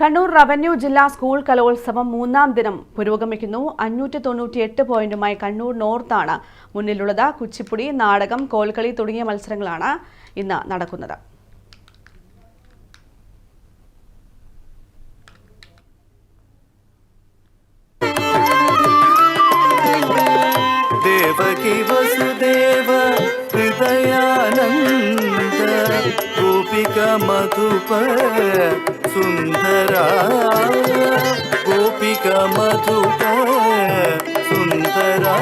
Kannur revenue ജില്ലാ school കലോത്സവം മൂന്നാം ദിനം പുരോഗമിക്കുന്നു. അഞ്ഞൂറ്റി തൊണ്ണൂറ്റിയെട്ട് പോയിന്റുമായി കണ്ണൂർ നോർത്താണ് മുന്നിലുള്ളത്. കുച്ചിപ്പുടി നാടകം കോൽക്കളി തുടങ്ങിയ മത്സരങ്ങളാണ് ഇന്ന് നടക്കുന്നത്. ദേവകി വസുദേവ ഹൃദയാനന്ദ ഗോപിക മധുപ सुन्दरा गोपिका मधुप सुन्दरा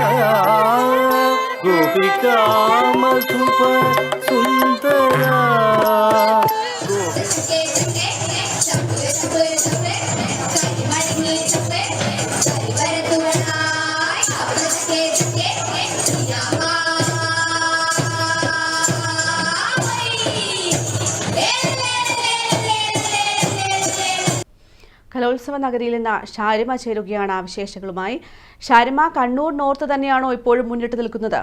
गोपिका मधुप കലോത്സവ നഗരിയിൽ നിന്ന് ഷാരിമ ചേരുകയാണ് വിശേഷങ്ങളുമായി. ഷാരിമ കണ്ണൂർ നോർത്ത് തന്നെയാണോ ഇപ്പോഴും മുന്നിട്ട് നിൽക്കുന്നത്?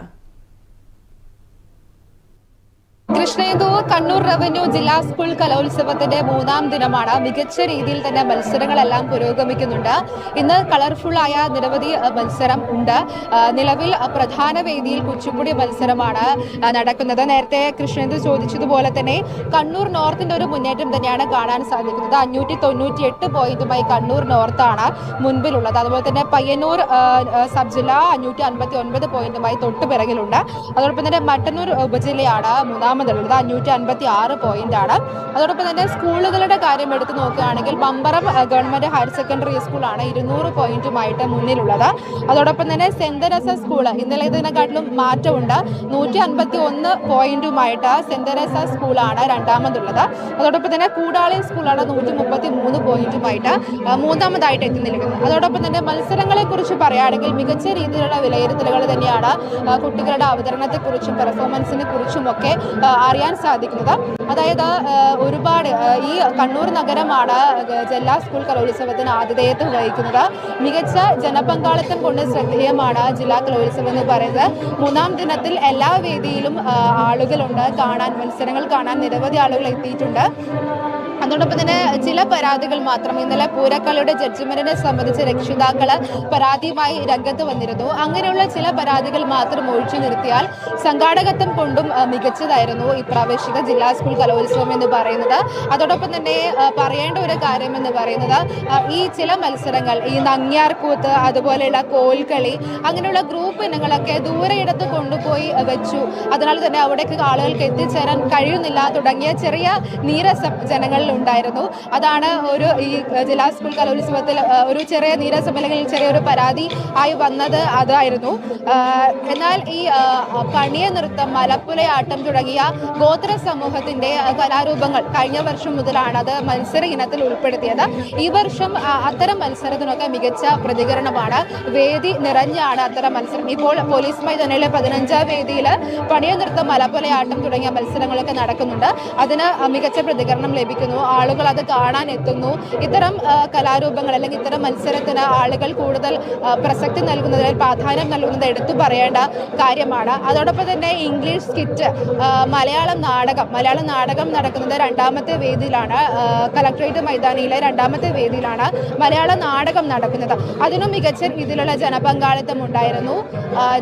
കൃഷ്ണേന്ദു കണ്ണൂർ റവന്യൂ ജില്ലാ സ്കൂൾ കലോത്സവത്തിന്റെ മൂന്നാം ദിനമാണ്. മികച്ച രീതിയിൽ തന്നെ മത്സരങ്ങളെല്ലാം പുരോഗമിക്കുന്നുണ്ട്. ഇന്ന് ആയ നിരവധി മത്സരം ഉണ്ട്. നിലവിൽ പ്രധാന വേദിയിൽ കുച്ചിപ്പുടി മത്സരമാണ് നടക്കുന്നത്. നേരത്തെ കൃഷ്ണേന്ദു ചോദിച്ചതുപോലെ തന്നെ കണ്ണൂർ നോർത്തിന്റെ ഒരു മുന്നേറ്റം തന്നെയാണ് കാണാൻ സാധിക്കുന്നത്. അഞ്ഞൂറ്റി തൊണ്ണൂറ്റി എട്ട് പോയിന്റുമായി കണ്ണൂർ നോർത്താണ് മുൻപിലുള്ളത്. അതുപോലെ തന്നെ പയ്യന്നൂർ സബ് ജില്ല അഞ്ഞൂറ്റി അൻപത്തി ഒൻപത് പോയിന്റുമായി തൊട്ടു പിറകിലുണ്ട് അതോടൊപ്പം തന്നെ മട്ടന്നൂർ ഉപജില്ലയാണ് മൂന്നാമതുള്ളത് അഞ്ഞൂറ്റി അൻപത്തി ആറ് പോയിന്റ് ആണ്. അതോടൊപ്പം തന്നെ സ്കൂളുകളുടെ കാര്യം എടുത്തു നോക്കുകയാണെങ്കിൽ ബമ്പറം അഹ്, ഗവൺമെന്റ് ഹയർ സെക്കൻഡറി സ്കൂളാണ് ഇരുന്നൂറ് പോയിന്റുമായിട്ട് മുന്നിലുള്ളത്. അതോടൊപ്പം തന്നെ സെന്റ് തെരേസ സ്കൂൾ ഇന്നലെ ഇതിനെക്കാട്ടിലും മാറ്റമുണ്ട്. നൂറ്റി അൻപത്തി ഒന്ന് പോയിന്റുമായിട്ട് സെന്റ് തെരേസ സ്കൂളാണ് രണ്ടാമതുള്ളത്. അതോടൊപ്പം തന്നെ കൂടാളി സ്കൂളാണ് നൂറ്റി മുപ്പത്തി മൂന്ന് പോയിന്റുമായിട്ട് മൂന്നാമതായിട്ട് എത്തി നിൽക്കുന്നത് അതോടൊപ്പം തന്നെ മത്സരങ്ങളെ കുറിച്ച് പറയുകയാണെങ്കിൽ മികച്ച രീതിയിലുള്ള വിലയിരുത്തലുകൾ തന്നെയാണ് കുട്ടികളുടെ അവതരണത്തെക്കുറിച്ചും പെർഫോമൻസിനെ കുറിച്ചുമൊക്കെ അറിയാൻ സാധിക്കുന്നത്. അതായത് ഒരുപാട് ഈ കണ്ണൂർ നഗരമാണ് ജില്ലാ സ്കൂൾ കലോത്സവത്തിന് ആതിഥേയത്വം വഹിക്കുന്നത്. മികച്ച ജനപങ്കാളിത്തം കൊണ്ട് ശ്രദ്ധേയമാണ് ജില്ലാ കലോത്സവം എന്ന് പറയുന്നത്. മൂന്നാം ദിനത്തിൽ എല്ലാ വേദിയിലും ആളുകളുണ്ട്. കാണാൻ മത്സരങ്ങൾ കാണാൻ നിരവധി ആളുകൾ എത്തിയിട്ടുണ്ട്. അതോടൊപ്പം തന്നെ ചില പരാതികൾ മാത്രം ഇന്നലെ പൂരക്കളിയുടെ ജഡ്ജ്മെന്റിനെ സംബന്ധിച്ച് രക്ഷിതാക്കൾ പരാതിയുമായി രംഗത്ത് വന്നിരുന്നു. അങ്ങനെയുള്ള ചില പരാതികൾ മാത്രം ഒഴിച്ചു നിർത്തിയാൽ സംഘാടകത്വം കൊണ്ടും മികച്ചതായിരുന്നു മികച്ചതായിരുന്നു പ്രാവേശിക ജില്ലാ സ്കൂൾ കലോത്സവം എന്ന് പറയുന്നത്. അതോടൊപ്പം തന്നെ പറയേണ്ട ഒരു കാര്യം എന്ന് പറയുന്നത് ഈ ചില മത്സരങ്ങൾ ഈ നങ്ങ്യാർകൂത്ത് അതുപോലെയുള്ള കോൽക്കളി അങ്ങനെയുള്ള ഗ്രൂപ്പ് ഇനങ്ങളൊക്കെ ദൂരെയിടത്ത് കൊണ്ടുപോയി വെച്ചു. അതിനാൽ തന്നെ അവിടേക്ക് ആളുകൾക്ക് എത്തിച്ചേരാൻ കഴിയുന്നില്ല. തുടങ്ങിയ ചെറിയ നീരസം ജനങ്ങളിൽ ഉണ്ടായിരുന്നു. അതാണ് ഒരു ഈ ജില്ലാ സ്കൂൾ കലോത്സവത്തിൽ ഒരു ചെറിയ നീരസം അല്ലെങ്കിൽ ചെറിയൊരു പരാതി ആയി വന്നത് അതായിരുന്നു. എന്നാൽ ഈ പണിയ നൃത്തം മലപ്പുലയാട്ടം തുടങ്ങിയ ഗോത്ര സമൂഹത്തിന്റെ കലാരൂപങ്ങൾ കഴിഞ്ഞ വർഷം മുതലാണ് അത് മത്സര ഇനത്തിൽ ഉൾപ്പെടുത്തിയത്. ഈ വർഷം അത്തരം മത്സരത്തിനൊക്കെ മികച്ച പ്രതികരണമാണ്. വേദി നിറഞ്ഞാണ് അത്തരം മത്സരം. ഇപ്പോൾ പോലീസ് മൈതാനിലെ പതിനഞ്ചാം വേദിയിൽ പണിയ നൃത്തം മലപ്പുലയാട്ടം തുടങ്ങിയ മത്സരങ്ങളൊക്കെ നടക്കുന്നുണ്ട്. അതിന് മികച്ച പ്രതികരണം ലഭിക്കുന്നു. ആളുകൾ അത് കാണാൻ എത്തുന്നു. ഇത്തരം കലാരൂപങ്ങൾ അല്ലെങ്കിൽ ഇത്തരം മത്സരത്തിന് ആളുകൾ കൂടുതൽ പ്രസക്തി നൽകുന്നതിൽ പ്രാധാന്യം നൽകുന്നത് എടുത്തു പറയേണ്ട കാര്യമാണ്. അതോടൊപ്പം തന്നെ ഇംഗ്ലീഷ് സ്കിറ്റ് മലയാളം നാടകം മലയാളം നാടകം നടക്കുന്നത് രണ്ടാമത്തെ വേദിയിലാണ്. കലക്ട്രേറ്റ് മൈതാനിയിലെ രണ്ടാമത്തെ വേദിയിലാണ് മലയാള നാടകം നടക്കുന്നത്. അതിനും മികച്ച രീതിയിലുള്ള ജനപങ്കാളിത്തം ഉണ്ടായിരുന്നു.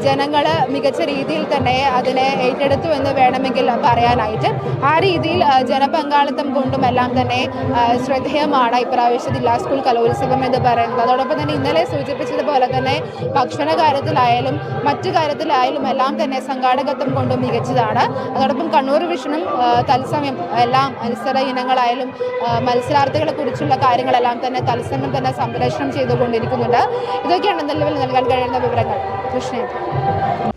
ജനങ്ങൾ മികച്ച രീതിയിൽ തന്നെ അതിനെ ഏറ്റെടുത്തു എന്ന് വേണമെങ്കിൽ പറയാനായിട്ട് ആ രീതിയിൽ ജനപങ്കാളിത്തം കൊണ്ടും എല്ലാം തന്നെ ശ്രദ്ധേയമാണ് ഇപ്രാവശ്യ ജില്ലാ സ്കൂൾ കലോത്സവം എന്ന് പറയുന്നത്. അതോടൊപ്പം തന്നെ ഇന്നലെ സൂചിപ്പിച്ചതുപോലെ തന്നെ ഭക്ഷണ കാര്യത്തിലായാലും മറ്റു കാര്യത്തിലായാലും എല്ലാം തന്നെ സംഘാടകത്വം കൊണ്ട് മികച്ചതാണ്. അതോടൊപ്പം കണ്ണൂർ വിഷനും ആ, തത്സമയം എല്ലാം മത്സര ഇനങ്ങളായാലും മത്സരാർത്ഥികളെ കുറിച്ചുള്ള കാര്യങ്ങളെല്ലാം തന്നെ തത്സമയം തന്നെ സംപ്രേഷണം ചെയ്തുകൊണ്ടിരിക്കുന്നുണ്ട്. ഇതൊക്കെയാണ് നിലവിൽ നൽകാൻ കഴിയുന്ന വിവരങ്ങൾ. കൃഷ്ണ.